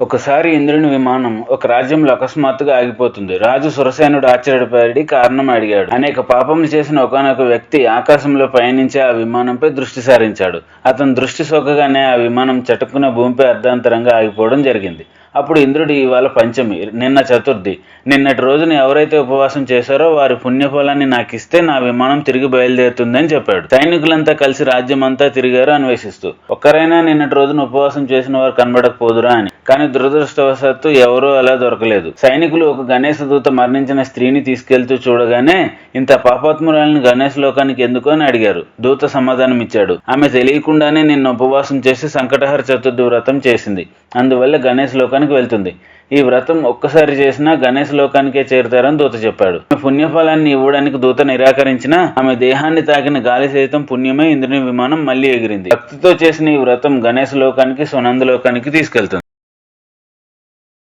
ఒకసారి ఇంద్రుని విమానం ఒక రాజ్యంలో అకస్మాత్తుగా ఆగిపోతుంది. రాజు సురసేనుడు ఆశ్చర్యపడి కారణం అడిగాడు. అనేక పాపములు చేసిన ఒకనొక వ్యక్తి ఆకాశంలో పయనించి ఆ విమానంపై దృష్టి సారించాడు. అతని దృష్టి సోకగానే ఆ విమానం చటుక్కున భూమిపై అర్ధాంతరంగా ఆగిపోవడం జరిగింది. అప్పుడు ఇంద్రుడు ఇవాళ పంచమి నిన్న చతుర్థి. నిన్నటి రోజున ఎవరైతే ఉపవాసం చేశారో వారి పుణ్యఫలాన్ని నాకు ఇస్తే నా విమానం తిరిగి బయలుదేరుతుందని చెప్పాడు. సైనికులంతా కలిసి రాజ్యం అంతా తిరిగారు అన్వేషిస్తూ. ఒక్కరైనా నిన్నటి రోజున ఉపవాసం చేసిన వారు కనబడకపోదురా అని. కానీ దురదృష్టవశాత్తు ఎవరూ అలా దొరకలేదు. సైనికులు ఒక గణేశ దూత మరణించిన స్త్రీని తీసుకెళ్తూ చూడగానే ఇంత పాపాత్మురాలని గణేష్ లోకానికి ఎందుకు? అని అడిగారు. దూత సమాధానం ఇచ్చాడు ఆమె తెలియకుండానే నిన్న ఉపవాసం చేసి సంకటహర చతుర్థి వ్రతం చేసింది. అందువల్ల గణేష్ లోకానికి వెళ్తుంది. ఈ వ్రతం ఒక్కసారి చేసినా గణేష్ లోకానికే చేరుతారని దూత చెప్పాడు. ఆమె పుణ్యఫలాన్ని ఇవ్వడానికి దూత నిరాకరించిన ఆమె దేహాన్ని తాకిన గాలి సైతం పుణ్యమే ఇంద్రుని విమానం మళ్ళీ ఎగిరింది. భక్తితో చేసిన ఈ వ్రతం గణేష్ లోకానికి సునంద లోకానికి తీసుకెళ్తుంది.